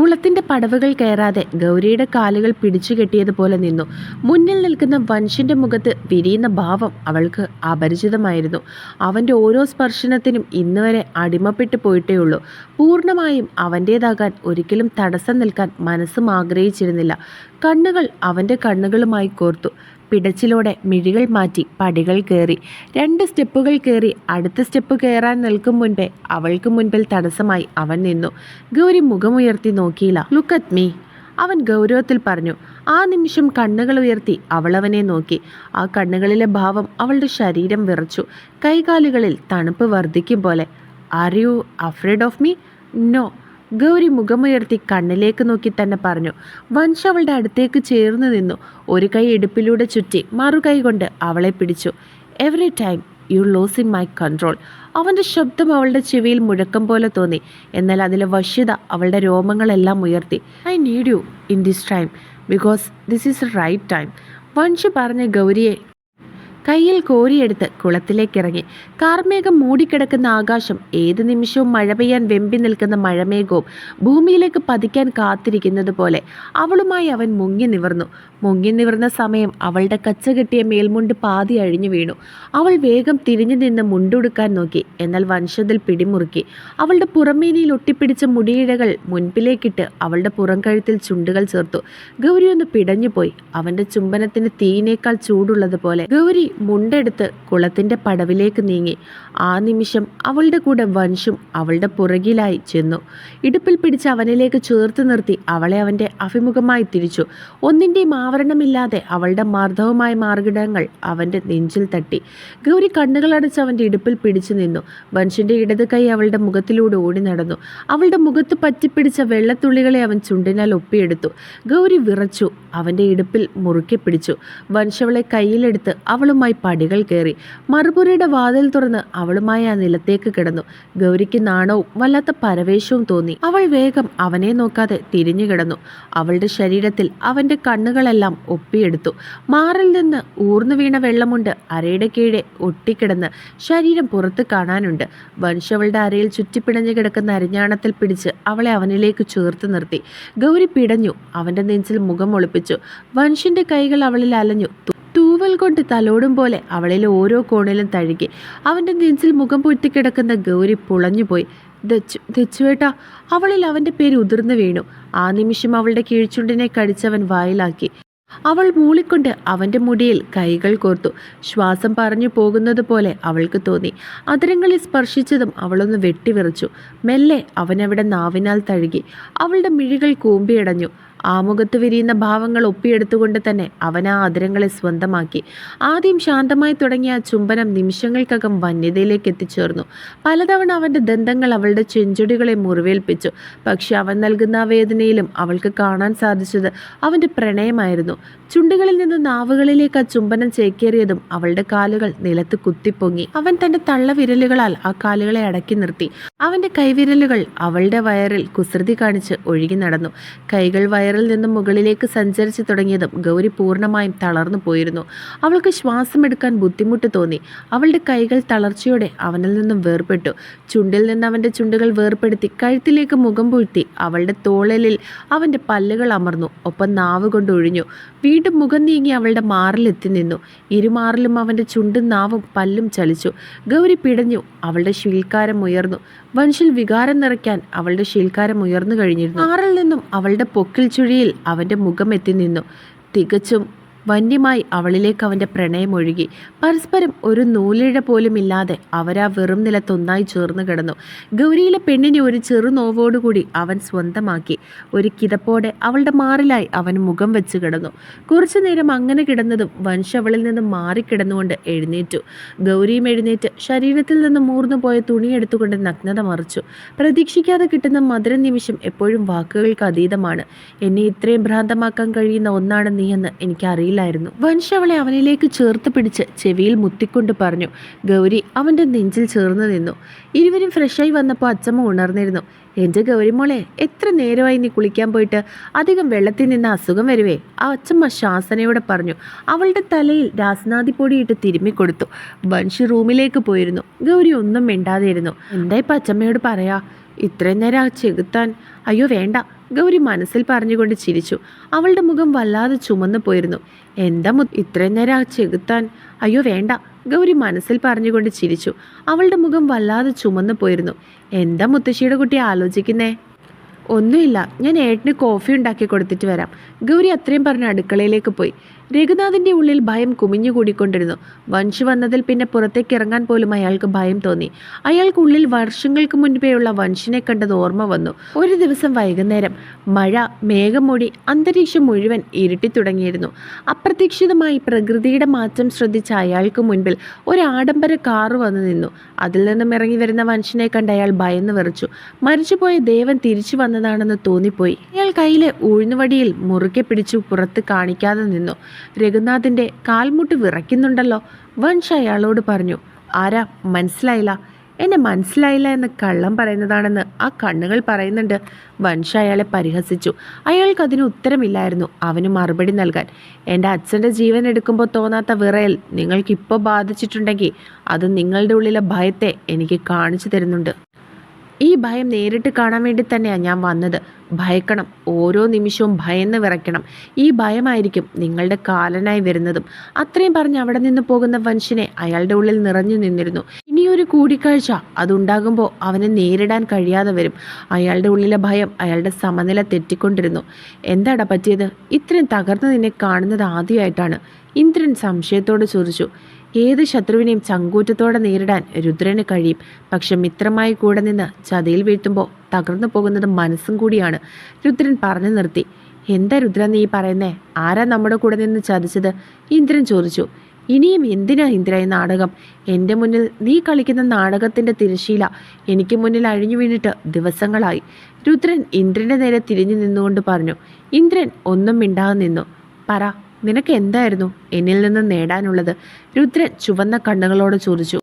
കുളത്തിന്റെ പടവുകൾ കയറാതെ ഗൗരിയുടെ കാലുകൾ പിടിച്ചു കെട്ടിയതുപോലെ നിന്നു. മുന്നിൽ നിൽക്കുന്ന വൻഷിന്റെ മുഖത്ത് വിരിയുന്ന ഭാവം അവൾക്ക് അപരിചിതമായിരുന്നു. അവന്റെ ഓരോ സ്പർശനത്തിനും ഇന്നുവരെ അടിമപ്പെട്ടു പോയിട്ടേ ഉള്ളൂ. പൂർണമായും അവന്റേതാകാൻ ഒരിക്കലും തടസ്സം നിൽക്കാൻ മനസ്സും ആഗ്രഹിച്ചിരുന്നില്ല. കണ്ണുകൾ അവന്റെ കണ്ണുകളുമായി കോർത്തു. പിടച്ചിലോടെ മിഴികൾ മാറ്റി പടികൾ കയറി. രണ്ട് സ്റ്റെപ്പുകൾ കയറി അടുത്ത സ്റ്റെപ്പ് കയറാൻ നിൽക്കും മുൻപേ അവൾക്ക് മുൻപിൽ തടസ്സമായി അവൻ നിന്നു. ഗൗരി മുഖമുയർത്തി നോക്കിയില്ല. ലുക്ക് അറ്റ് മീ അവൻ ഗൗരവത്തിൽ പറഞ്ഞു. ആ നിമിഷം കണ്ണുകൾ ഉയർത്തി അവളവനെ നോക്കി. ആ കണ്ണുകളിലെ ഭാവം അവളുടെ ശരീരം വിറച്ചു. കൈകാലുകളിൽ തണുപ്പ് വർദ്ധിക്കും പോലെ. Are you afraid of me no Gauri മുഖമുയർത്തി കണ്ണിലേക്ക് നോക്കി തന്നെ പറഞ്ഞു. വൻഷ അവളുടെ അടുത്തേക്ക് ചേർന്ന് നിന്നു. ഒരു കൈ ഇടുപ്പിലൂടെ ചുറ്റി മറുകൈ കൊണ്ട് അവളെ പിടിച്ചു. Every time you lose in my control അവന്റെ ശബ്ദം അവളുടെ ചെവിയിൽ മുഴക്കം പോലെ തോന്നി. എന്നാൽ അതിലെ വശ്യത അവളുടെ രോമങ്ങളെല്ലാം ഉയർത്തി. I need you in this time because this is right time Vanshi പറഞ്ഞ ഗൗരിയെ കയ്യിൽ കോരിയെടുത്ത് കുളത്തിലേക്കിറങ്ങി. കാർമേഘം മൂടിക്കിടക്കുന്ന ആകാശം ഏത് നിമിഷവും മഴ പെയ്യാൻ വെമ്പി നിൽക്കുന്ന മഴമേഘവും ഭൂമിയിലേക്ക് പതിക്കാൻ കാത്തിരിക്കുന്നത് പോലെ അവളുമായി അവൻ മുങ്ങി നിവർന്നു. മുങ്ങി നിവർന്ന സമയം അവളുടെ കച്ച കെട്ടിയ മേൽമുണ്ട് പാതി അഴിഞ്ഞു വീണു. അവൾ വേഗം തിരിഞ്ഞു നിന്ന് മുണ്ടുടുക്കാൻ നോക്കി. എന്നാൽ വൻഷതിൽ പിടിമുറുക്കി. അവളുടെ പുറമേനിയിൽ ഒട്ടിപ്പിടിച്ച മുടിയിഴകൾ മുൻപിലേക്കിട്ട് അവളുടെ പുറം കഴുത്തിൽ ചുണ്ടുകൾ ചേർത്തു. ഗൗരി ഒന്ന് പിടഞ്ഞുപോയി. അവന്റെ ചുംബനത്തിന് തീയിനേക്കാൾ ചൂടുള്ളതുപോലെ ഗൗരി മുണ്ടെടുത്ത് കുളത്തിന്റെ പടവിലേക്ക് നീങ്ങി. ആ നിമിഷം അവളുടെ കൂടെ വൻഷും അവളുടെ പുറകിലായി ചെന്നു. ഇടുപ്പിൽ പിടിച്ച് അവനിലേക്ക് ചേർത്ത് നിർത്തി അവളെ അവന്റെ അഭിമുഖമായി തിരിച്ചു. ഒന്നിന്റെയും ആവരണമില്ലാതെ അവളുടെ മാർദ്ദവമായ മാർഗിടങ്ങൾ അവന്റെ നെഞ്ചിൽ തട്ടി. ഗൗരി കണ്ണുകളടച്ച് അവന്റെ ഇടുപ്പിൽ പിടിച്ചു നിന്നു. വൻഷിന്റെ ഇടത് കൈ അവളുടെ മുഖത്തിലൂടെ ഓടി നടന്നു. അവളുടെ മുഖത്ത് പറ്റിപ്പിടിച്ച വെള്ളത്തുള്ളികളെ അവൻ ചുണ്ടിനാൽ ഒപ്പിയെടുത്തു. ഗൗരി വിറച്ചു. അവന്റെ ഇടുപ്പിൽ മുറുക്കി പിടിച്ചു. വൻഷവളെ കയ്യിലെടുത്ത് അവളുമായി പടികൾ കയറി. മറുപുരയുടെ വാതിൽ തുറന്ന് അവളുമായി ആ നിലത്തേക്ക് കിടന്നു. ഗൗരിക്ക് നാണവും വല്ലാത്ത പരവേശവും തോന്നി. അവൾ വേഗം അവനെ നോക്കാതെ തിരിഞ്ഞു കിടന്നു. അവളുടെ ശരീരത്തിൽ അവന്റെ കണ്ണുകളെല്ലാം ഒപ്പിയെടുത്തു. മാറിൽ നിന്ന് ഊർന്നു വീണ വെള്ളമുണ്ട് അരയുടെ കീഴെ ഒട്ടിക്കിടന്ന് ശരീരം പുറത്ത് കാണാനുണ്ട്. വൻഷവളുടെ അരയിൽ ചുറ്റിപ്പിടഞ്ഞു കിടക്കുന്ന അരിഞ്ഞാണത്തിൽ പിടിച്ച് അവളെ അവനിലേക്ക് ചേർത്ത് നിർത്തി. ഗൗരി പിടഞ്ഞു അവന്റെ നെഞ്ചിൽ മുഖം ഒളിപ്പിച്ചു. വൻഷിന്റെ കൈകൾ അവളിൽ അലഞ്ഞു. തൂവൽ കൊണ്ട് തലോടും പോലെ അവളിൽ ഓരോ കോണിലും തഴുകി. അവന്റെ നെഞ്ചിൽ മുഖം പൊത്തിക്കിടക്കുന്ന ഗൗരി പുളഞ്ഞുപോയി. ദച്ചു ദച്ചുവേട്ട അവളിൽ അവന്റെ പേര് ഉതിർന്നു വീണു. ആ നിമിഷം അവളുടെ കീഴ്ച്ചുണ്ടിനെ കടിച്ചവൻ വായിലാക്കി. അവൾ മൂളിക്കൊണ്ട് അവന്റെ മുടിയിൽ കൈകൾ കോർത്തു. ശ്വാസം പറഞ്ഞു പോകുന്നത് പോലെ അവൾക്ക് തോന്നി. അതിരങ്ങളിൽ സ്പർശിച്ചതും അവളൊന്ന് വെട്ടിവിറച്ചു. മെല്ലെ അവനവിടെ നാവിനാൽ തഴുകി. അവളുടെ മിഴികൾ കൂമ്പിയടഞ്ഞു. ആമുഖത്ത് വിരിയുന്ന ഭാവങ്ങൾ ഒപ്പിയെടുത്തുകൊണ്ട് തന്നെ അവൻ ആ അതിരങ്ങളെ സ്വന്തമാക്കി. ആദ്യം ശാന്തമായി തുടങ്ങിയ ചുംബനം നിമിഷങ്ങൾക്കകം വന്യതയിലേക്ക് എത്തിച്ചേർന്നു. പലതവണ അവന്റെ ദന്തങ്ങൾ അവളുടെ ചെഞ്ചുടികളെ മുറിവേൽപ്പിച്ചു. പക്ഷെ അവൻ നൽകുന്ന വേദനയിലും അവൾക്ക് കാണാൻ സാധിച്ചത് അവന്റെ പ്രണയമായിരുന്നു. ചുണ്ടുകളിൽ നിന്ന് നാവുകളിലേക്ക് ആ ചുംബനം ചേക്കേറിയതും അവളുടെ കാലുകൾ നിലത്ത് കുത്തിപ്പൊങ്ങി. അവൻ തന്റെ തള്ളവിരലുകളാൽ ആ കാലുകളെ അടക്കി നിർത്തി. അവന്റെ കൈവിരലുകൾ അവളുടെ വയറിൽ കുസൃതി കാണിച്ച് ഒഴുകി നടന്നു. കൈകൾ വയറിൽ നിന്നും മുകളിലേക്ക് സഞ്ചരിച്ചു തുടങ്ങിയതും ഗൗരി പൂർണമായും തളർന്നു പോയിരുന്നു. അവൾക്ക് ശ്വാസമെടുക്കാൻ ബുദ്ധിമുട്ട് തോന്നി. അവളുടെ കൈകൾ തളർച്ചയോടെ അവനിൽ നിന്നും വേർപെട്ടു. ചുണ്ടിൽ നിന്ന് അവന്റെ ചുണ്ടുകൾ വേർപെടുത്തി കഴുത്തിലേക്ക് മുഖം പൂഴ്ത്തി അവളുടെ തോളലിൽ അവന്റെ പല്ലുകൾ അമർന്നു. ഒപ്പം നാവ് കൊണ്ട് ഒഴിഞ്ഞു. വീണ്ടും മുഖം നീങ്ങി അവളുടെ മാറിലെത്തി നിന്നു. ഇരുമാറിലും അവന്റെ ചുണ്ടും നാവും പല്ലും ചലിച്ചു. ഗൗരി പിടഞ്ഞു. അവളുടെ ശീൽക്കാരം ഉയർന്നു. വൻഷിൽ വികാരം നിറയ്ക്കാൻ അവളുടെ ശീൽക്കാരം ഉയർന്നു കഴിഞ്ഞിരുന്നു. ആറിൽ നിന്നും അവളുടെ പൊക്കിൽ ചുഴിയിൽ അവന്റെ മുഖം എത്തി നിന്നു. തികച്ചും വന്യമായി അവളിലേക്ക് അവന്റെ പ്രണയം ഒഴുകി. പരസ്പരം ഒരു നൂലിഴ പോലുമില്ലാതെ അവരാ വെറും നിലത്തൊന്നായി ചേർന്നു കിടന്നു. ഗൗരിയിലെ പെണ്ണിനെ ഒരു ചെറു നോവോടുകൂടി അവൻ സ്വന്തമാക്കി. ഒരു കിതപ്പോടെ അവളുടെ മാറിലായി അവൻ മുഖം വെച്ച് കിടന്നു. കുറച്ചു നേരം അങ്ങനെ കിടന്നതും വൻഷ അവളിൽ നിന്ന് മാറിക്കിടന്നുകൊണ്ട് എഴുന്നേറ്റു. ഗൗരിയും എഴുന്നേറ്റ് ശരീരത്തിൽ നിന്ന് മൂർന്നു പോയ തുണിയെടുത്തുകൊണ്ട് നഗ്നത മറിച്ചു. പ്രതീക്ഷിക്കാതെ കിട്ടുന്ന മധുര നിമിഷം എപ്പോഴും വാക്കുകൾക്ക് അതീതമാണ്. എന്നെ ഇത്രയും ഭ്രാന്തമാക്കാൻ കഴിയുന്ന ഒന്നാണ് നീയെന്ന് എനിക്കറിയില്ലായിരുന്നു വൻഷ അവളെ അവനിലേക്ക് ചേർത്ത് പിടിച്ച് ചെവിയിൽ മുത്തിക്കൊണ്ട് പറഞ്ഞു ഗൗരി അവന്റെ നെഞ്ചിൽ ചേർന്ന് നിന്നു. ഇരുവരും ഫ്രഷായി വന്നപ്പോൾ അച്ചമ്മ ഉണർന്നിരുന്നു. എന്റെ ഗൗരിമോളെ എത്ര നേരമായി നീ കുളിക്കാൻ പോയിട്ട്? അധികം വെള്ളത്തിൽ നിന്ന് അസുഖം വരുവേ? ആ അച്ചമ്മ ശാസനയോടെ പറഞ്ഞു അവളുടെ തലയിൽ രാസനാഥി പൊടിയിട്ട് തിരുമ്മിക്കൊടുത്തു വൻഷി റൂമിലേക്ക് പോയിരുന്നു. ഗൗരി ഒന്നും മിണ്ടാതെയിരുന്നു എന്താ ഇപ്പം അച്ചമ്മയോട് പറയാ? ഇത്രയും നേരം ആ ചെകുത്താൻ അയ്യോ വേണ്ട ഗൗരി മനസ്സിൽ പറഞ്ഞുകൊണ്ട് ചിരിച്ചു. അവളുടെ മുഖം വല്ലാതെ ചുമന്നു പോയിരുന്നു. എന്താ മു ഇത്രയും നേരം ആ ചെകുത്താൻ അയ്യോ വേണ്ട ഗൗരി മനസ്സിൽ പറഞ്ഞുകൊണ്ട് ചിരിച്ചു. അവളുടെ മുഖം വല്ലാതെ ചുമന്നു പോയിരുന്നു. എന്താ മുത്തശ്ശിയുടെ കുട്ടി ആലോചിക്കുന്നേ? ഒന്നുമില്ല ഞാൻ ഏട്ടന് കോഫി ഉണ്ടാക്കി കൊടുത്തിട്ട് വരാം. ഗൗരി അത്രയും പറഞ്ഞ് അടുക്കളയിലേക്ക് പോയി. രഘുനാഥിന്റെ ഉള്ളിൽ ഭയം കുമിഞ്ഞുകൂടിക്കൊണ്ടിരുന്നു. വൻഷു വന്നതിൽ പിന്നെ പുറത്തേക്ക് ഇറങ്ങാൻ പോലും അയാൾക്ക് ഭയം തോന്നി. അയാൾക്കുള്ളിൽ വർഷങ്ങൾക്ക് മുൻപേയുള്ള വൻഷിനെ കണ്ടത് ഓർമ്മ വന്നു. ഒരു ദിവസം വൈകുന്നേരം മഴ മേഘമൂടി അന്തരീക്ഷം മുഴുവൻ ഇരുട്ടി തുടങ്ങിയിരുന്നു അപ്രതീക്ഷിതമായി പ്രകൃതിയുടെ മാറ്റം ശ്രദ്ധിച്ച അയാൾക്ക് മുൻപിൽ ഒരു ആഡംബര കാറ് വന്നു നിന്നു. അതിൽ നിന്നും ഇറങ്ങി വരുന്ന വൻഷിനെ കണ്ട് അയാൾ ഭയന്ന് വിറച്ചു. മരിച്ചുപോയ ദേവൻ തിരിച്ചു വന്നതാണെന്ന് തോന്നിപ്പോയി. അയാൾ കയ്യിലെ ഉഴുന്നുവടിയിൽ മുറുകെ പിടിച്ചു പുറത്ത് കാണിക്കാതെ നിന്നു. രഘുനാഥിന്റെ കാൽമുട്ട് വിറയ്ക്കുന്നുണ്ടല്ലോ. വൻഷ് അയാളോട് പറഞ്ഞു ആരാ? മനസ്സിലായില്ല. എന്നെ മനസ്സിലായില്ല എന്ന് കള്ളം പറയുന്നതാണെന്ന് ആ കണ്ണുകൾ പറയുന്നുണ്ട്. വൻഷ അയാളെ പരിഹസിച്ചു. അയാൾക്ക് അതിന് ഉത്തരമില്ലായിരുന്നു അവന് മറുപടി നൽകാൻ. എന്റെ അച്ഛന്റെ ജീവൻ എടുക്കുമ്പോൾ തോന്നാത്ത വിറയൽ നിങ്ങൾക്കിപ്പോൾ ബാധിച്ചിട്ടുണ്ടെങ്കിൽ അത് നിങ്ങളുടെ ഉള്ളിലെ ഭയത്തെ എനിക്ക് കാണിച്ചു തരുന്നുണ്ട്. ഈ ഭയം നേരിട്ട് കാണാൻ വേണ്ടി തന്നെയാണ് ഞാൻ വന്നത്. ഭയക്കണം. ഓരോ നിമിഷവും ഭയന്ന് വിറയ്ക്കണം. ഈ ഭയമായിരിക്കും നിങ്ങളുടെ കാലനായി വരുന്നതും. അത്രയും പറഞ്ഞ് അവിടെ നിന്ന് പോകുന്ന വൻഷനെ അയാളുടെ ഉള്ളിൽ നിറഞ്ഞു നിന്നിരുന്നു. ഇനിയൊരു കൂടിക്കാഴ്ച. അതുണ്ടാകുമ്പോൾ അവനെ നേരിടാൻ കഴിയാതെ വരും. അയാളുടെ ഉള്ളിലെ ഭയം അയാളുടെ സമനില തെറ്റിക്കൊണ്ടിരുന്നു. എന്താടാ പറ്റിയത്? ഇത്രയും തകർന്ന് നിന്നെ കാണുന്നത് ആദ്യമായിട്ടാണ്. ഇന്ദ്രൻ സംശയത്തോട് ചോദിച്ചു. ഏത് ശത്രുവിനെയും ചങ്കൂറ്റത്തോടെ നേരിടാൻ രുദ്രന് കഴിയും. പക്ഷെ മിത്രമായി കൂടെ നിന്ന് ചതിയിൽ വീഴ്ത്തുമ്പോൾ തകർന്നു പോകുന്നത് മനസ്സും കൂടിയാണ്. രുദ്രൻ പറഞ്ഞു നിർത്തി എന്താ രുദ്രൻ നീ പറയുന്നേ? ആരാ നമ്മുടെ കൂടെ നിന്ന് ചതിച്ചത്? ഇന്ദ്രൻ ചോദിച്ചു ഇനിയും എന്തിനാ ഇന്ദ്ര ഈ നാടകം? എന്റെ മുന്നിൽ നീ കളിക്കുന്ന നാടകത്തിന്റെ തിരശീല എനിക്ക് മുന്നിൽ അഴിഞ്ഞു വീണിട്ട് ദിവസങ്ങളായി. രുദ്രൻ ഇന്ദ്രന്റെ നേരെ തിരിഞ്ഞു നിന്നുകൊണ്ട് പറഞ്ഞു ഇന്ദ്രൻ ഒന്നും മിണ്ടാതെ നിന്നു. പറ നിനക്ക് എന്തായിരുന്നു എന്നിൽ നിന്ന് നേടാനുള്ളത്? രുദ്രൻ ചുവന്ന കണ്ണുകളോട് ചോദിച്ചു.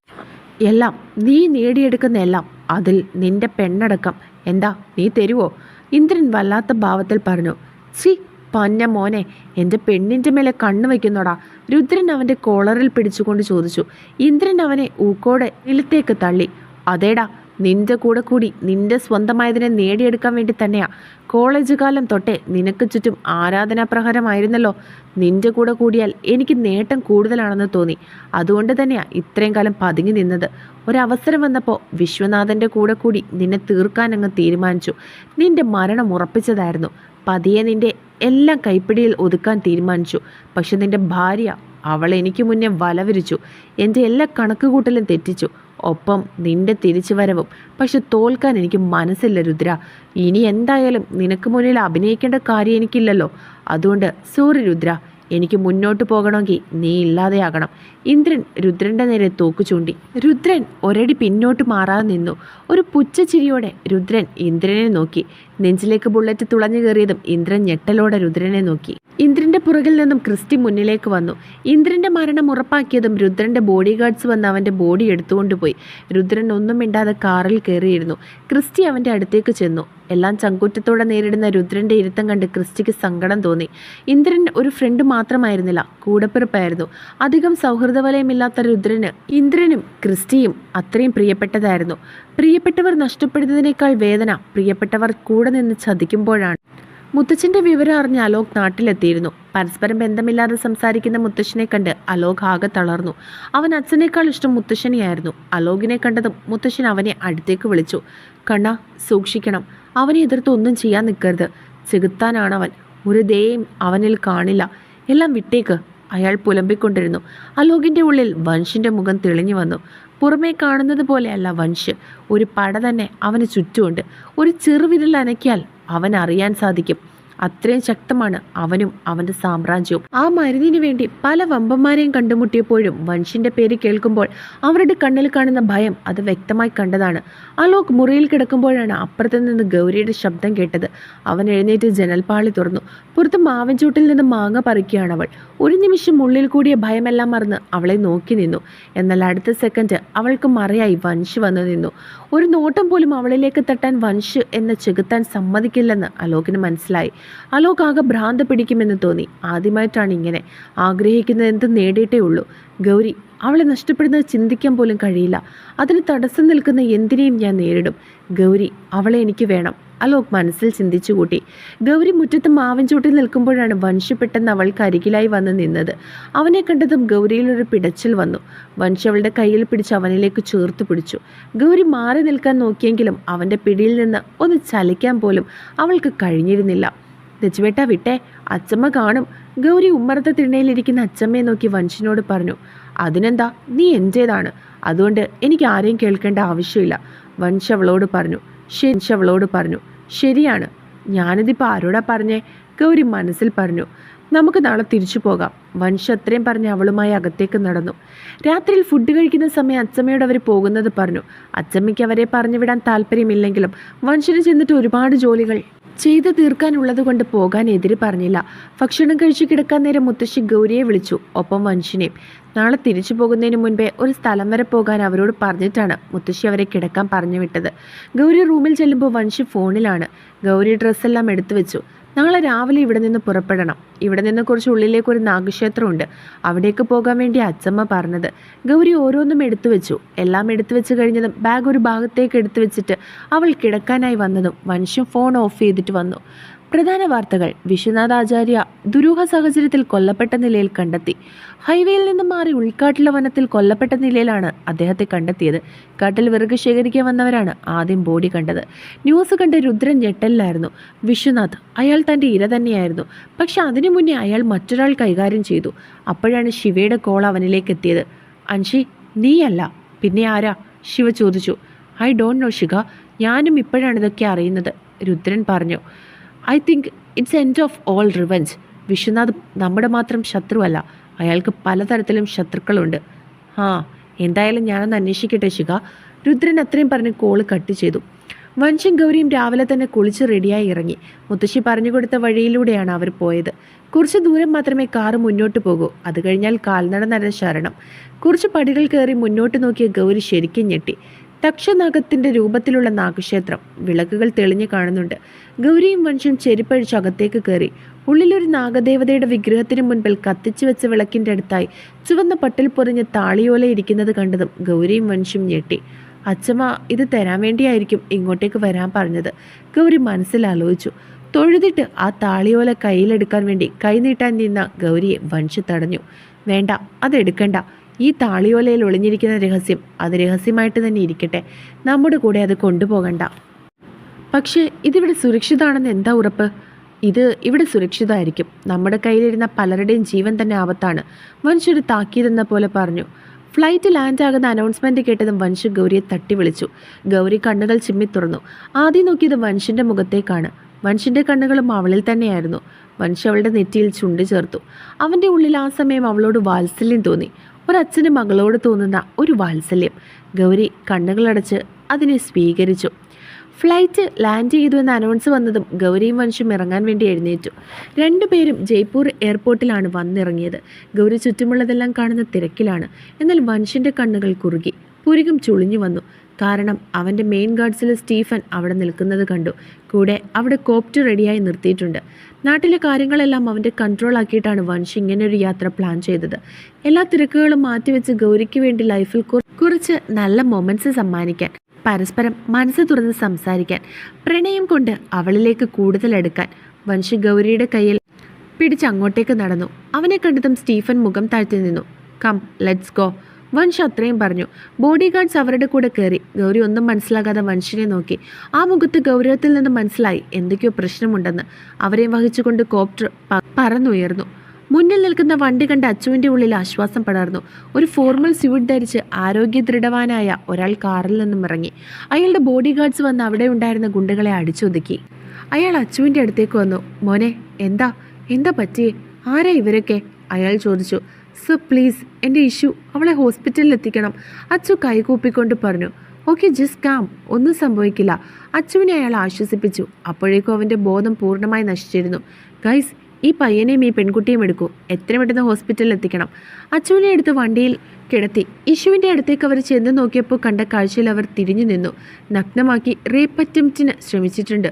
എല്ലാം നീ നേടിയെടുക്കുന്ന എല്ലാം അതിൽ നിന്റെ പെണ്ണടക്കം. എന്താ നീ തരുവോ? ഇന്ദ്രൻ വല്ലാത്ത ഭാവത്തിൽ പറഞ്ഞു. സി പന്ന മോനെ എന്റെ പെണ്ണിന്റെ മേലെ കണ്ണു വയ്ക്കുന്നോടാ. രുദ്രൻ അവന്റെ കോളറിൽ പിടിച്ചുകൊണ്ട് ചോദിച്ചു. ഇന്ദ്രൻ അവനെ ഊക്കോടെ നിലത്തേക്ക് തള്ളി. അതേടാ നിന്റെ കൂടെ കൂടി നിന്റെ സ്വന്തമായതിനെ നേടിയെടുക്കാൻ വേണ്ടി തന്നെയാ. കോളേജ് കാലം തൊട്ടേ നിനക്ക് ചുറ്റും ആരാധനാപ്രകാരമായിരുന്നല്ലോ നിന്റെ കൂടെ കൂടിയാൽ എനിക്ക് നേട്ടം കൂടുതലാണെന്ന് തോന്നി. അതുകൊണ്ട് തന്നെയാ ഇത്രയും കാലം പതുങ്ങി നിന്നത്. ഒരവസരം വന്നപ്പോൾ വിശ്വനാഥന്റെ കൂടെ കൂടി നിന്നെ തീർക്കാൻ അങ്ങ് തീരുമാനിച്ചു. നിന്റെ മരണം ഉറപ്പിച്ചതായിരുന്നു. പതിയെ നിന്റെ എല്ലാം കൈപ്പിടിയിൽ ഒതുക്കാൻ തീരുമാനിച്ചു. പക്ഷെ നിന്റെ ഭാര്യ അവൾ എനിക്ക് മുന്നേ വലവിരിച്ചു. എന്റെ എല്ലാ കണക്കുകൂട്ടലും തെറ്റിച്ചു. ഒപ്പം നിന്റെ തിരിച്ചുവരവും. പക്ഷെ തോൽക്കാൻ എനിക്ക് മനസ്സില്ല രുദ്ര. ഇനി എന്തായാലും നിനക്ക് മുന്നിൽ അഭിനയിക്കേണ്ട കാര്യം എനിക്കില്ലല്ലോ. അതുകൊണ്ട് സോറി രുദ്ര. എനിക്ക് മുന്നോട്ട് പോകണമെങ്കിൽ നീ ഇല്ലാതെയാകണം. ഇന്ദ്രൻ രുദ്രന്റെ നേരെ തോക്കു ചൂണ്ടി. രുദ്രൻ ഒരടി പിന്നോട്ട് മാറാതെ നിന്നു. ഒരു പുച്ഛച്ചിരിയോടെ രുദ്രൻ ഇന്ദ്രനെ നോക്കി. നെഞ്ചിലേക്ക് ബുള്ളറ്റ് തുളഞ്ഞു കയറിയതും ഇന്ദ്രൻ ഞെട്ടലോടെ രുദ്രനെ നോക്കി. ഇന്ദ്രന്റെ പുറകിൽ നിന്നും ക്രിസ്റ്റി മുന്നിലേക്ക് വന്നു. ഇന്ദ്രന്റെ മരണം ഉറപ്പാക്കിയതും രുദ്രന്റെ ബോഡി ഗാർഡ്സ് വന്ന് അവന്റെ ബോഡി എടുത്തുകൊണ്ടുപോയി. രുദ്രൻ ഒന്നും മിണ്ടാതെ കാറിൽ കയറിയിരുന്നു. ക്രിസ്റ്റി അവന്റെ അടുത്തേക്ക് ചെന്നു. എല്ലാം ചങ്കൂറ്റത്തോടെ നേരിടുന്ന രുദ്രന്റെ ഇരുത്തം കണ്ട് ക്രിസ്റ്റിക്ക് സങ്കടം തോന്നി. ഇന്ദ്രൻ ഒരു ഫ്രണ്ട് മാത്രമായിരുന്നില്ല കൂടപ്പിറപ്പായിരുന്നു. അധികം സൗഹൃദവലയമില്ലാത്ത രുദ്രന് ഇന്ദ്രനും ക്രിസ്റ്റിയും അത്രയും പ്രിയപ്പെട്ടതായിരുന്നു. പ്രിയപ്പെട്ടവർ നഷ്ടപ്പെടുന്നതിനേക്കാൾ വേദന പ്രിയപ്പെട്ടവർ കൂടെ നിന്ന് ചതിക്കുമ്പോഴാണ്. മുത്തച്ഛന്റെ വിവരം അറിഞ്ഞ് അലോക് നാട്ടിലെത്തിയിരുന്നു. പരസ്പരം ബന്ധമില്ലാതെ സംസാരിക്കുന്ന മുത്തശ്ശനെ കണ്ട് അലോക് ആകെ തളർന്നു. അവൻ അച്ഛനേക്കാൾ ഇഷ്ടം മുത്തശ്ശനെയായിരുന്നു. അലോകിനെ കണ്ടതും മുത്തശ്ശൻ അവനെ അടുത്തേക്ക് വിളിച്ചു. കണ്ണ സൂക്ഷിക്കണം. അവനെ എതിർത്ത് ഒന്നും ചെയ്യാൻ നിൽക്കരുത് ചെകുത്താനാണ് അവൻ ഒരു ദയം അവനിൽ കാണില്ല. എല്ലാം വിട്ടേക്ക്. അയാൾ പുലമ്പിക്കൊണ്ടിരുന്നു. അലോകിന്റെ ഉള്ളിൽ വൻഷിന്റെ മുഖം തെളിഞ്ഞു വന്നു. പുറമേ കാണുന്നത് പോലെയല്ല വൻഷ് ഒരു പട തന്നെ അവന് ചുറ്റുമുണ്ട്. ഒരു ചെറുവിരൽ അനക്കിയാൽ അവൻ അറിയാൻ സാധിക്കും. അത്രയും ശക്തമാണ് അവനും അവന്റെ സാമ്രാജ്യവും. ആ മരുന്നിന് വേണ്ടി പല വമ്പന്മാരെയും കണ്ടുമുട്ടിയപ്പോഴും വൻഷിന്റെ പേര് കേൾക്കുമ്പോൾ അവരുടെ കണ്ണിൽ കാണുന്ന ഭയം അത് വ്യക്തമായി കണ്ടതാണ്. അലോക് മുറിയിൽ കിടക്കുമ്പോഴാണ് അപ്പുറത്ത് നിന്ന് ഗൗരിയുടെ ശബ്ദം കേട്ടത്. അവൻ എഴുന്നേറ്റ് ജനൽപാളി തുറന്നു. പുറത്ത് മാവൻചൂട്ടിൽ നിന്ന് മാങ്ങ പറിക്കുകയാണ് അവൾ. ഒരു നിമിഷം ഉള്ളിൽ കൂടിയ ഭയമെല്ലാം മറന്ന് അവളെ നോക്കി നിന്നു. എന്നാൽ അടുത്ത സെക്കൻഡ് അവൾക്ക് മറയായി വൻഷ് വന്നു നിന്നു. ഒരു നോട്ടം പോലും അവളിലേക്ക് തട്ടാൻ വൻഷ് എന്ന ചെകുത്താൻ സമ്മതിക്കില്ലെന്ന് അലോകിന് മനസ്സിലായി. അലോക് ആകെ ഭ്രാന്ത് പിടിക്കുമെന്ന് തോന്നി. ആദ്യമായിട്ടാണ് ഇങ്ങനെ. ആഗ്രഹിക്കുന്നത് എന്ത് നേടിയിട്ടേ ഉള്ളൂ. ഗൗരി അവളെ നഷ്ടപ്പെടുന്നത് ചിന്തിക്കാൻ പോലും കഴിയില്ല. അതിന് തടസ്സം നിൽക്കുന്ന എന്തിനേയും ഞാൻ നേരിടും. ഗൗരി അവളെ എനിക്ക് വേണം. അലോക് മനസ്സിൽ ചിന്തിച്ചു കൂട്ടി. ഗൗരി മുറ്റത്ത് മാവൻ ചൂട്ടിൽ നിൽക്കുമ്പോഴാണ് വൻഷി പെട്ടെന്ന് അവൾക്ക് അരികിലായി വന്ന് നിന്നത്. അവനെ കണ്ടതും ഗൗരിയിലൊരു പിടച്ചിൽ വന്നു. വൻഷി അവളുടെ കയ്യിൽ പിടിച്ച് അവനിലേക്ക് ചേർത്ത് പിടിച്ചു. ഗൗരി മാറി നിൽക്കാൻ നോക്കിയെങ്കിലും അവന്റെ പിടിയിൽ നിന്ന് ഒന്ന് ചലിക്കാൻ പോലും അവൾക്ക് കഴിഞ്ഞിരുന്നില്ല. രജുവേട്ട വിട്ടെ. അച്ചമ്മ കാണും. ഗൗരി ഉമ്മറത്തെ തിണ്ണയിലിരിക്കുന്ന അച്ചമ്മയെ നോക്കി വൻഷിനോട് പറഞ്ഞു അതിനെന്താ? നീ എന്റേതാണ് അതുകൊണ്ട് എനിക്ക് ആരെയും കേൾക്കേണ്ട ആവശ്യമില്ല. വൻഷ് അവളോട് പറഞ്ഞു ഷെൻഷ് അവളോട് പറഞ്ഞു ശരിയാണ്. ഞാനിതിപ്പോൾ ആരോടാ പറഞ്ഞേ? ഗൗരി മനസ്സിൽ പറഞ്ഞു നമുക്ക് നാളെ തിരിച്ചു പോകാം. വൻഷ് അത്രയും പറഞ്ഞ് അവളുമായി അകത്തേക്ക് നടന്നു. രാത്രിയിൽ ഫുഡ് കഴിക്കുന്ന സമയം അച്ചമ്മയോട് അവർ പോകുന്നത് പറഞ്ഞു അച്ചമ്മയ്ക്ക് അവരെ പറഞ്ഞു വിടാൻ താല്പര്യമില്ലെങ്കിലും വൻഷിന് ചെന്നിട്ട് ഒരുപാട് ജോലികൾ ചെയ്തു തീർക്കാനുള്ളത് കൊണ്ട് പോകാൻ എതിര് പറഞ്ഞില്ല. ഭക്ഷണം കഴിച്ചു കിടക്കാൻ നേരം മുത്തശ്ശി ഗൗരിയെ വിളിച്ചു. ഒപ്പം വൻഷിനെയും നാളെ തിരിച്ചു പോകുന്നതിന് മുൻപേ ഒരു സ്ഥലം വരെ പോകാൻ അവരോട് പറഞ്ഞിട്ടാണ് മുത്തശ്ശി അവരെ കിടക്കാൻ പറഞ്ഞു വിട്ടത്. ഗൗരി റൂമിൽ ചെല്ലുമ്പോൾ വൻഷി ഫോണിലാണ്. ഗൗരി ഡ്രസ്സെല്ലാം എടുത്തു വെച്ചു നാളെ രാവിലെ ഇവിടെ നിന്ന് പുറപ്പെടണം. ഇവിടെ നിന്ന് കുറച്ച് ഉള്ളിലേക്ക് ഒരു നാഗക്ഷേത്രമുണ്ട്. അവിടേക്ക് പോകാൻ വേണ്ടി അച്ചമ്മ പറഞ്ഞത്. ഗൗരി ഓരോന്നും എടുത്തു വെച്ചു. എല്ലാം എടുത്തു വെച്ച് കഴിഞ്ഞതും ബാഗ് ഒരു ഭാഗത്തേക്ക് എടുത്തു വെച്ചിട്ട് അവൾ കിടക്കാനായി വന്നതും മനുഷ്യൻ ഫോൺ ഓഫ് ചെയ്തിട്ട് വന്നു. പ്രധാന വാർത്തകൾ വിശ്വനാഥ് ആചാര്യ ദുരൂഹ സാഹചര്യത്തിൽ കൊല്ലപ്പെട്ട നിലയിൽ കണ്ടെത്തി. ഹൈവേയിൽ നിന്ന് മാറി ഉൾക്കാട്ടിലെ വനത്തിൽ കൊല്ലപ്പെട്ട നിലയിലാണ് അദ്ദേഹത്തെ കണ്ടെത്തിയത്. കാട്ടിൽ വിറക് ശേഖരിക്കാൻ വന്നവരാണ് ആദ്യം ബോഡി കണ്ടത്. ന്യൂസ് കണ്ട് രുദ്രൻ ഞെട്ടലിലായിരുന്നു. വിശ്വനാഥ് അയാൾ തന്റെ ഇര തന്നെയായിരുന്നു. പക്ഷെ അതിനു മുന്നേ അയാൾ മറ്റൊരാൾ കൈകാര്യം ചെയ്തു. അപ്പോഴാണ് ശിവയുടെ കോൾ അവനിലേക്ക് എത്തിയത്. അൻഷി നീയല്ല. പിന്നെ ആരാ? ശിവ ചോദിച്ചു. I don't know Shikha. ഞാനും ഇപ്പോഴാണ് ഇതൊക്കെ അറിയുന്നത് രുദ്രൻ പറഞ്ഞു. I think it's end of all revenge Vishwanath നമ്മുടെ മാത്രം ശത്രുവല്ല. അയാൾക്ക് പലതരത്തിലും ശത്രുക്കളുണ്ട്. ആ എന്തായാലും ഞാനൊന്ന് അന്വേഷിക്കട്ടെ ശിഖ. രുദ്രൻ അത്രയും പറഞ്ഞ് കോൾ കട്ട് ചെയ്തു. വൻശൻ ഗൗരിയും രാവിലെ തന്നെ കുളിച്ച് റെഡിയായി ഇറങ്ങി. മുത്തശ്ശി പറഞ്ഞു കൊടുത്ത വഴിയിലൂടെയാണ് അവർ പോയത്. കുറച്ച് ദൂരം മാത്രമേ കാറ് മുന്നോട്ട് പോകൂ. അത് കഴിഞ്ഞാൽ കാൽനട നടന്ന ശരണം. കുറച്ച് പടികൾ കയറി മുന്നോട്ട് നോക്കിയ ഗൗരി ശരിക്കും ഞെട്ടി. തക്ഷനാഗത്തിന്റെ രൂപത്തിലുള്ള നാഗക്ഷേത്രം. വിളക്കുകൾ തെളിഞ്ഞു കാണുന്നുണ്ട്. ഗൗരിയും വൻഷും ചെരിപ്പഴിച്ച് അകത്തേക്ക് കയറി. ഉള്ളിലൊരു നാഗദേവതയുടെ വിഗ്രഹത്തിന് മുൻപിൽ കത്തിച്ചു വെച്ച വിളക്കിന്റെ അടുത്തായി ചുവന്ന പട്ടിൽ പൊറിഞ്ഞ് താളിയോല ഇരിക്കുന്നത് കണ്ടതും ഗൗരിയും വൻഷും ഞെട്ടി. അച്ഛമ്മ ഇത് തരാൻ വേണ്ടിയായിരിക്കും ഇങ്ങോട്ടേക്ക് വരാൻ പറഞ്ഞത്. ഗൗരി മനസ്സിൽ ആലോചിച്ചു. തൊഴുതിട്ട് ആ താളിയോല കയ്യിലെടുക്കാൻ വേണ്ടി കൈനീട്ടാൻ നിന്ന ഗൗരിയെ വൻഷ് തടഞ്ഞു. വേണ്ട അതെടുക്കണ്ട. ഈ താളിയോലയിൽ ഒളിഞ്ഞിരിക്കുന്ന രഹസ്യം അത് രഹസ്യമായിട്ട് തന്നെ ഇരിക്കട്ടെ. നമ്മുടെ കൂടെ അത് കൊണ്ടുപോകണ്ട. പക്ഷേ ഇതിവിടെ സുരക്ഷിതമാണെന്ന് എന്താ ഉറപ്പ്? ഇത് ഇവിടെ സുരക്ഷിതമായിരിക്കും നമ്മുടെ കയ്യിലിരുന്ന പലരുടെയും ജീവൻ തന്നെ ആപത്താണ്. വൻഷ് ഒരു താക്കീതെന്ന പോലെ പറഞ്ഞു. ഫ്ലൈറ്റ് ലാൻഡ് ആകുന്ന അനൗൺസ്മെന്റ് കേട്ടതും വൻഷ് ഗൗരിയെ തട്ടി വിളിച്ചു. ഗൗരി കണ്ണുകൾ ചിമ്മി തുറന്നു. ആദ്യം നോക്കിയത് വൻഷിന്റെ മുഖത്തേക്കാണ്. വൻഷിന്റെ കണ്ണുകളും അവളിൽ തന്നെയായിരുന്നു. വൻഷ് അവളുടെ നെറ്റിയിൽ ചുണ്ട് ചേർത്തു. അവന്റെ ഉള്ളിൽ ആ സമയം അവളോട് വാത്സല്യം തോന്നി. ഒരച്ഛന് മകളോട് തോന്നുന്ന ഒരു വാത്സല്യം. ഗൗരി കണ്ണുകളടച്ച് അതിനെ സ്വീകരിച്ചു. ഫ്ലൈറ്റ് ലാൻഡ് ചെയ്തു അനൗൺസ് വന്നതും ഗൗരിയും വൻഷും ഇറങ്ങാൻ വേണ്ടി എഴുന്നേറ്റു. രണ്ടുപേരും ജയ്പൂർ എയർപോർട്ടിലാണ് വന്നിറങ്ങിയത്. ഗൗരി ചുറ്റുമുള്ളതെല്ലാം കാണുന്ന തിരക്കിലാണ്. എന്നാൽ വൻഷിന്റെ കണ്ണുകൾ കുറുകി. പുരികം ചുളിഞ്ഞു വന്നു. കാരണം അവന്റെ മെയിൻ ഗാർഡ്സിലെ സ്റ്റീഫൻ അവിടെ നിൽക്കുന്നത് കണ്ടു. കൂടെ അവിടെ കോപ്റ്റ് റെഡിയായി നിർത്തിയിട്ടുണ്ട്. നാട്ടിലെ കാര്യങ്ങളെല്ലാം അവന്റെ കൺട്രോൾ ആക്കിയിട്ടാണ് വൻഷ് ഇങ്ങനെ ഒരു യാത്ര പ്ലാൻ ചെയ്തത്. എല്ലാ തിരക്കുകളും മാറ്റിവെച്ച് ഗൗരിക്ക് വേണ്ടി ലൈഫിൽ കുറച്ച് നല്ല മൊമെന്റ്സ് സമ്മാനിക്കാൻ പരസ്പരം മനസ്സ് തുറന്ന് സംസാരിക്കാൻ പ്രണയം കൊണ്ട് അവളിലേക്ക് കൂടുതൽ അടുക്കാൻ വൻഷ് ഗൗരിയുടെ കയ്യിൽ പിടിച്ച് അങ്ങോട്ടേക്ക് നടന്നു. അവനെ കണ്ടതും സ്റ്റീഫൻ മുഖം താഴ്ത്തി നിന്നു. കം ലെറ്റ്സ് ഗോ വൻഷ് അത്രയും പറഞ്ഞു. ബോഡി ഗാർഡ്സ് അവരുടെ കൂടെ കയറി. ഗൗരി ഒന്നും മനസ്സിലാകാതെ വൻഷിനെ നോക്കി. ആ മുഖത്ത് ഗൗരവത്തിൽ നിന്ന് മനസ്സിലായി എന്തൊക്കെയോ പ്രശ്നമുണ്ടെന്ന്. അവരെ വഹിച്ചുകൊണ്ട് കോപ്റ്റർ പറന്നുയർന്നു. മുന്നിൽ നിൽക്കുന്ന വണ്ടി കണ്ട് അച്ചുവിന്റെ ഉള്ളിൽ ആശ്വാസം പടർന്നു. ഒരു ഫോർമൽ സ്യൂട്ട് ധരിച്ച് ആരോഗ്യ ദൃഢവാനായ ഒരാൾ കാറിൽ നിന്നും ഇറങ്ങി. അയാളുടെ ബോഡി ഗാർഡ്സ് വന്ന് അവിടെ ഉണ്ടായിരുന്ന ഗുണ്ടകളെ അടിച്ചൊതുക്കി. അയാൾ അച്ചുവിന്റെ അടുത്തേക്ക് വന്നു. മോനെ എന്താ? എന്താ പറ്റിയേ? ആരാ ഇവരൊക്കെ? അയാൾ ചോദിച്ചു സർ പ്ലീസ് എന്റെ ഇഷ്യൂ അവളെ ഹോസ്പിറ്റലിൽ എത്തിക്കണം. അച്ചു കൈകൂപ്പിക്കൊണ്ട് പറഞ്ഞു ഓക്കെ ജസ്റ്റ് കാം ഒന്നും സംഭവിക്കില്ല. അച്ചുവിനെ അയാൾ ആശ്വസിപ്പിച്ചു. അപ്പോഴേക്കും അവന്റെ ബോധം പൂർണമായി നശിച്ചിരുന്നു. ഗൈസ് ഈ പയ്യനെയും ഈ പെൺകുട്ടിയും എടുക്കൂ. എത്രയും പെട്ടെന്ന് ഹോസ്പിറ്റലിൽ എത്തിക്കണം. അച്ചുവിനെ എടുത്ത് വണ്ടിയിൽ കിടത്തി. ഇഷുവിന്റെ അടുത്തേക്ക് അവർ ചെന്ന് നോക്കിയപ്പോൾ കണ്ട കാഴ്ചയിൽ അവർ തിരിഞ്ഞു നിന്നു. നഗ്നമാക്കി റേപ്പ് ശ്രമിച്ചിട്ടുണ്ട്.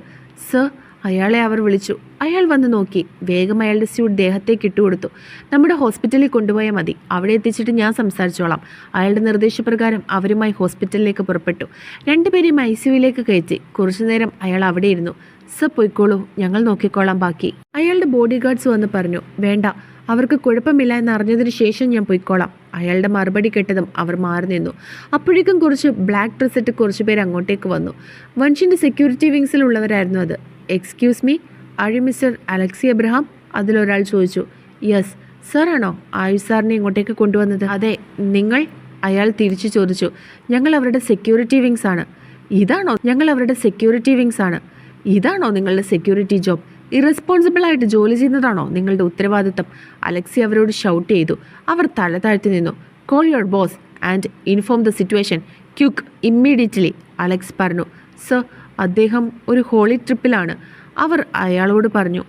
സർ അയാളെ അവർ വിളിച്ചു. അയാൾ വന്ന് നോക്കി. വേഗം അയാളുടെ സ്യൂട്ട് ദേഹത്തേക്ക് ഇട്ടുകൊടുത്തു നമ്മുടെ ഹോസ്പിറ്റലിൽ കൊണ്ടുപോയാൽ മതി. അവിടെ എത്തിച്ചിട്ട് ഞാൻ സംസാരിച്ചോളാം. അയാളുടെ നിർദ്ദേശപ്രകാരം അവരുമായി ഹോസ്പിറ്റലിലേക്ക് പുറപ്പെട്ടു. രണ്ടുപേരെയും ഐ സിയുയിലേക്ക് കയറ്റി. കുറച്ചുനേരം അയാൾ അവിടെ ഇരുന്നു. സർ പൊയ്ക്കോളൂ. ഞങ്ങൾ നോക്കിക്കോളാം ബാക്കി. അയാളുടെ ബോഡി ഗാർഡ്സ് വന്ന് പറഞ്ഞു. വേണ്ട. അവർക്ക് കുഴപ്പമില്ല എന്ന് അറിഞ്ഞതിന് ശേഷം ഞാൻ പൊയ്ക്കോളാം. അയാളുടെ മറുപടി കെട്ടതും അവർ മാറി നിന്നു. അപ്പോഴേക്കും കുറച്ച് ബ്ലാക്ക് ഡ്രസ്സിട്ട് കുറച്ച് പേര് അങ്ങോട്ടേക്ക് വന്നു. വൻഷിന്റെ സെക്യൂരിറ്റി വിങ്സിലുള്ളവരായിരുന്നു അത്. എക്സ്ക്യൂസ് മീ അഴി മിസ്റ്റർ അലക്സി എബ്രഹാം അതിലൊരാൾ ചോദിച്ചു യെസ് സാറാണോ ആയുഷ് സാറിനെ ഇങ്ങോട്ടേക്ക് കൊണ്ടുവന്നത്? അതെ നിങ്ങൾ അയാൾ തിരിച്ചു ചോദിച്ചു ഞങ്ങൾ അവരുടെ സെക്യൂരിറ്റി വിങ്സ് ആണ്. ഇതാണോ ഞങ്ങൾ അവരുടെ സെക്യൂരിറ്റി വിങ്സ് ആണ്? ഇതാണോ നിങ്ങളുടെ സെക്യൂരിറ്റി ജോബ് ഇറസ്പോൺസിബിൾ ആയിട്ട് ജോലി ചെയ്യുന്നതാണോ നിങ്ങളുടെ ഉത്തരവാദിത്തം? അലക്സി അവരോട് ഷൗട്ട് ചെയ്തു അവർ തല താഴ്ത്തി നിന്നു. Call your boss and inform the situation quick immediately Alex പറഞ്ഞു. സർ അദ്ദേഹം ഒരു ഹോളി ട്രിപ്പിലാണ്. അവർ അയാളോട് പറഞ്ഞു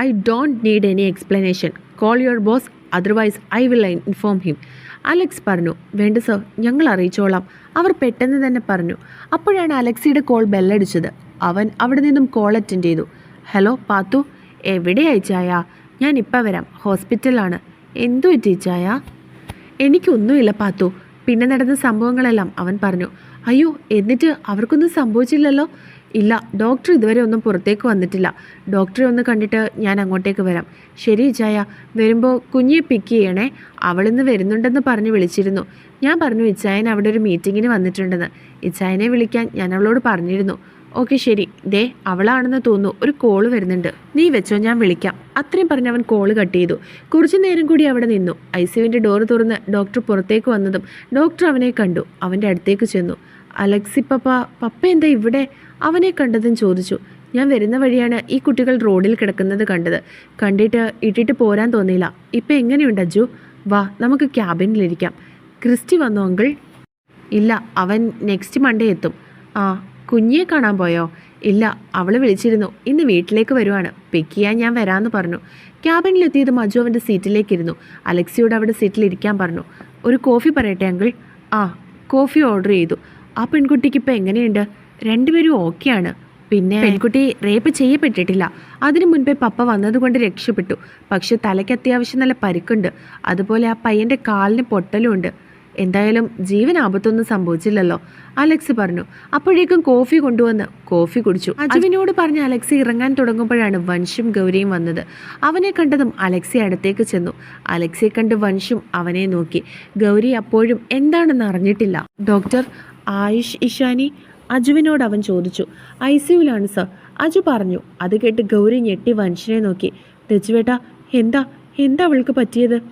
I don't need any explanation call your boss otherwise I will inform him Alex പറഞ്ഞു വേണ്ട സർ ഞങ്ങൾ അറിയിച്ചോളാം. അവർ പെട്ടെന്ന് തന്നെ പറഞ്ഞു അപ്പോഴാണ് അലക്സിയുടെ കോൾ ബെല്ലടിച്ചത് അവൻ അവിടെ നിന്നും കോൾ അറ്റൻഡ് ചെയ്തു. ഹലോ പാത്തു. എവിടെ ചായ? ഞാൻ ഇപ്പം വരാം. ഹോസ്പിറ്റലാണ് എന്തു പറ്റി എനിക്കൊന്നുമില്ല പാത്തു. പിന്നെ നടന്ന സംഭവങ്ങളെല്ലാം അവൻ പറഞ്ഞു. അയ്യോ എന്നിട്ട് അവർക്കൊന്നും സംഭവിച്ചില്ലല്ലോ? ഇല്ല ഡോക്ടർ ഇതുവരെ ഒന്നും പുറത്തേക്ക് വന്നിട്ടില്ല. ഡോക്ടറെ ഒന്ന് കണ്ടിട്ട് ഞാൻ അങ്ങോട്ടേക്ക് വരാം. ശരി ഇച്ചായ വരുമ്പോൾ കുഞ്ഞിയെ പിക്ക് ചെയ്യണേ. അവളിന്ന് വരുന്നുണ്ടെന്ന് പറഞ്ഞ് വിളിച്ചിരുന്നു. ഞാൻ പറഞ്ഞു ഇച്ചായൻ അവിടെ ഒരു മീറ്റിങ്ങിന് വന്നിട്ടുണ്ടെന്ന്. ഇച്ചായനെ വിളിക്കാൻ ഞാൻ അവളോട് പറഞ്ഞിരുന്നു. ഓക്കെ ശരി. ദേ അവളാണെന്ന് തോന്നുന്നു. ഒരു കോൾ വരുന്നുണ്ട്. നീ വെച്ചോ ഞാൻ വിളിക്കാം. അത്രയും പറഞ്ഞ് അവൻ കോൾ കട്ട് ചെയ്തു. കുറച്ചു നേരം കൂടി അവിടെ നിന്നു. ഐ സിയുവിന്റെ ഡോറ് തുറന്ന് ഡോക്ടർ പുറത്തേക്ക് വന്നതും ഡോക്ടർ അവനെ കണ്ടു. അവന്റെ അടുത്തേക്ക് ചെന്നു. അലക്സി പപ്പ പപ്പ എന്താ ഇവിടെ? അവനെ കണ്ടതും ചോദിച്ചു ഞാൻ വരുന്ന വഴിയാണ് ഈ കുട്ടികൾ റോഡിൽ കിടക്കുന്നത് കണ്ടത്. കണ്ടിട്ട് ഇട്ടിട്ട് പോരാൻ തോന്നിയില്ല. ഇപ്പം എങ്ങനെയുണ്ട് അജു വാ നമുക്ക് ക്യാബിനിലിരിക്കാം. ക്രിസ്റ്റി വന്നു അങ്കിൾ. ഇല്ല അവൻ നെക്സ്റ്റ് മൺഡേ എത്തും. ആ കുഞ്ഞിയെ കാണാൻ പോയോ? ഇല്ല അവൾ വിളിച്ചിരുന്നു. ഇന്ന് വീട്ടിലേക്ക് വരുവാണ്. പിക്ക് ചെയ്യാൻ ഞാൻ വരാമെന്ന് പറഞ്ഞു. ക്യാബിനിലെത്തിയത് മജു അവന്റെ സീറ്റിലേക്കിരുന്നു. അലക്സിയോട് അവിടെ സീറ്റിലിരിക്കാൻ പറഞ്ഞു. ഒരു കോഫി പറയട്ടെ അങ്കിൾ? ആ കോഫി ഓർഡർ ചെയ്തു. ആ പെൺകുട്ടിക്ക് ഇപ്പം എങ്ങനെയുണ്ട്? രണ്ടുപേരും ഓക്കെയാണ്. പിന്നെ പെൺകുട്ടി റേപ്പ് ചെയ്യപ്പെട്ടിട്ടില്ല. അതിനു മുൻപേ പപ്പ വന്നതുകൊണ്ട് രക്ഷപ്പെട്ടു. പക്ഷെ തലയ്ക്ക് അത്യാവശ്യം നല്ല പരിക്കുണ്ട്. അതുപോലെ ആ പയ്യന്റെ കാലിന് പൊട്ടലുമുണ്ട് എന്തായാലും ജീവൻ ആപത്തൊന്നും സംഭവിച്ചില്ലല്ലോ. അലക്സ് പറഞ്ഞു. അപ്പോഴേക്കും കോഫി കൊണ്ടുവന്ന് കോഫി കുടിച്ചു. അജുവിനോട് പറഞ്ഞ് അലക്സ് ഇറങ്ങാൻ തുടങ്ങുമ്പോഴാണ് വൻഷും ഗൗരിയും വന്നത്. അവനെ കണ്ടതും അലക്സി അടുത്തേക്ക് ചെന്നു. അലക്സിയെ കണ്ട് വൻഷും അവനെ നോക്കി. ഗൗരി അപ്പോഴും എന്താണെന്ന് അറിഞ്ഞിട്ടില്ല. ഡോക്ടർ ആയുഷ് ഇഷാനി അജുവിനോട് അവൻ ചോദിച്ചു ഐ സിയുലാണ് സർ. അജു പറഞ്ഞു അത് കേട്ട് ഗൗരി ഞെട്ടി വൻഷിനെ നോക്കി. രജുവേട്ട എന്താ? എന്താ അവൾക്ക് പറ്റിയത്?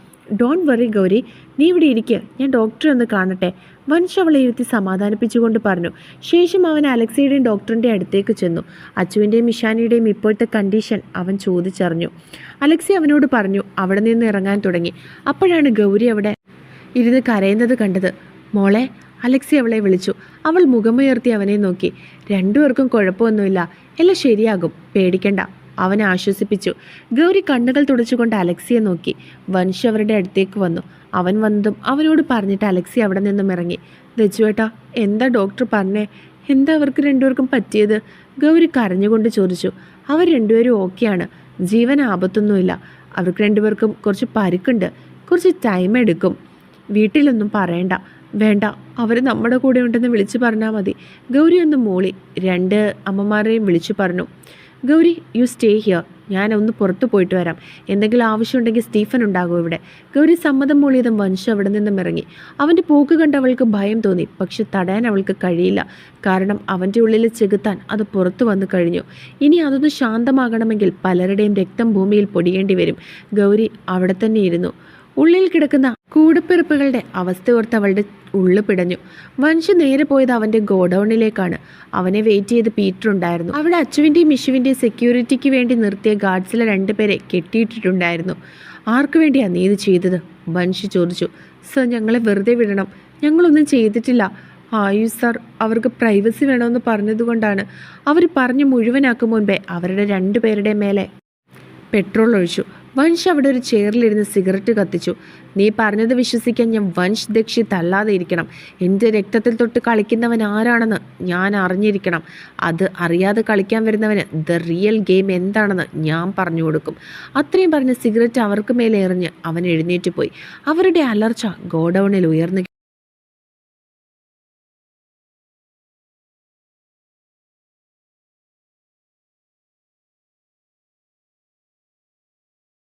Don't worry Gauri. നീ ഇവിടെ ഇരിക്കുക ഞാൻ ഡോക്ടറെ ഒന്ന് കാണട്ടെ. വൻഷ് അവളെ ഇരുത്തി സമാധാനിപ്പിച്ചുകൊണ്ട് പറഞ്ഞു. ശേഷം അവൻ അലക്സിയുടെയും ഡോക്ടറിന്റെ അടുത്തേക്ക് ചെന്നു. അച്ചുവിന്റെയും മിഷാനിയുടെയും ഇപ്പോഴത്തെ കണ്ടീഷൻ അവൻ ചോദിച്ചറിഞ്ഞു. അലക്സി അവനോട് പറഞ്ഞു അവിടെ നിന്ന് ഇറങ്ങാൻ തുടങ്ങി. അപ്പോഴാണ് ഗൗരി അവിടെ ഇരുന്ന് കരയുന്നത് കണ്ടത്. മോളെ അലക്സി അവളെ വിളിച്ചു. അവൾ മുഖമുയർത്തി അവനെ നോക്കി. രണ്ടുപേർക്കും കുഴപ്പമൊന്നുമില്ല. എല്ലാം ശരിയാകും. പേടിക്കണ്ട. അവനെ ആശ്വസിപ്പിച്ചു. ഗൗരി കണ്ണുകൾ തുടച്ചുകൊണ്ട് അലക്സിയെ നോക്കി. വൻഷ് അവരുടെ അടുത്തേക്ക് വന്നു. അവൻ വന്നതും അവനോട് പറഞ്ഞിട്ട് അലക്സി അവിടെ നിന്നും ഇറങ്ങി. രജുവേട്ടാ എന്താ ഡോക്ടർ പറഞ്ഞേ? എന്താ അവർക്ക് രണ്ടുപേർക്കും പറ്റിയത്? ഗൗരി കരഞ്ഞുകൊണ്ട് ചോദിച്ചു. അവർ രണ്ടുപേരും ഓക്കെയാണ്. ജീവൻ ആപത്തൊന്നുമില്ല. അവർക്ക് രണ്ടുപേർക്കും കുറച്ച് പരുക്കുണ്ട്. കുറച്ച് ടൈം എടുക്കും. വീട്ടിലൊന്നും പറയണ്ട. വേണ്ട അവർ നമ്മുടെ കൂടെ ഉണ്ടെന്ന് വിളിച്ചു പറഞ്ഞാൽ മതി. ഗൗരി ഒന്ന് മൂളി രണ്ട് അമ്മമാരെയും വിളിച്ചു പറഞ്ഞു. ഗൗരി യു സ്റ്റേ ഹിയർ ഞാൻ ഒന്ന് പുറത്തു പോയിട്ട് വരാം. എന്തെങ്കിലും ആവശ്യമുണ്ടെങ്കിൽ സ്റ്റീഫൻ ഉണ്ടാകും ഇവിടെ. ഗൗരി സമ്മതം മൂളിയതും വംശം അവിടെ നിന്നും ഇറങ്ങി. അവന്റെ പോക്ക് കണ്ട് അവൾക്ക് ഭയം തോന്നി. പക്ഷെ തടയാൻ അവൾക്ക് കഴിയില്ല. കാരണം അവന്റെ ഉള്ളിൽ ചെകുത്താൻ അത് പുറത്തു വന്നു കഴിഞ്ഞു. ഇനി അതൊന്ന് ശാന്തമാകണമെങ്കിൽ പലരുടെയും രക്തം ഭൂമിയിൽ പൊടിയേണ്ടി വരും. ഗൗരി അവിടെ തന്നെ ഇരുന്നു. ഉള്ളിൽ കിടക്കുന്ന കൂടപ്പിറപ്പുകളുടെ അവസ്ഥ ഓർത്ത് അവളുടെ ഉള്ളു പിടഞ്ഞു. വൻഷ് നേരെ പോയത് അവന്റെ ഗോഡൗണിലേക്കാണ്. അവനെ വെയിറ്റ് ചെയ്ത് പീറ്റർ ഉണ്ടായിരുന്നു. അവിടെ അച്ചുവിന്റെയും മിഷുവിന്റെയും സെക്യൂരിറ്റിക്ക് വേണ്ടി നിർത്തിയ ഗാർഡ്സിലെ രണ്ടുപേരെ കെട്ടിയിട്ടിട്ടുണ്ടായിരുന്നു. ആർക്കു വേണ്ടിയാണ് നീ ഇത് ചെയ്തത്? വൻഷ് ചോദിച്ചു. സർ ഞങ്ങളെ വെറുതെ വിടണം. ഞങ്ങളൊന്നും ചെയ്തിട്ടില്ല. ആയു സർ അവർക്ക് പ്രൈവസി വേണമെന്ന് പറഞ്ഞതുകൊണ്ടാണ്. അവർ പറഞ്ഞു മുഴുവനാക്കും മുൻപേ അവരുടെ രണ്ടുപേരുടെ മേലെ പെട്രോൾ ഒഴിച്ചു. വൻഷ് അവിടെ ഒരു ചെയറിലിരുന്ന് സിഗരറ്റ് കത്തിച്ചു. നീ പറഞ്ഞത് വിശ്വസിക്കാൻ ഞാൻ വൻഷ് ദക്ഷി തല്ലാതെ ഇരിക്കണം. എന്റെ രക്തത്തിൽ തൊട്ട് കളിക്കുന്നവൻ ആരാണെന്ന് ഞാൻ അറിഞ്ഞിരിക്കണം. അത് അറിയാതെ കളിക്കാൻ വരുന്നവന് ദ റിയൽ ഗെയിം എന്താണെന്ന് ഞാൻ പറഞ്ഞു കൊടുക്കും. അത്രയും പറഞ്ഞ് സിഗരറ്റ് അവർക്ക് മേലെ എറിഞ്ഞ് അവൻ എഴുന്നേറ്റ് പോയി. അവരുടെ അലർച്ച ഗോഡൗണിൽ ഉയർന്നു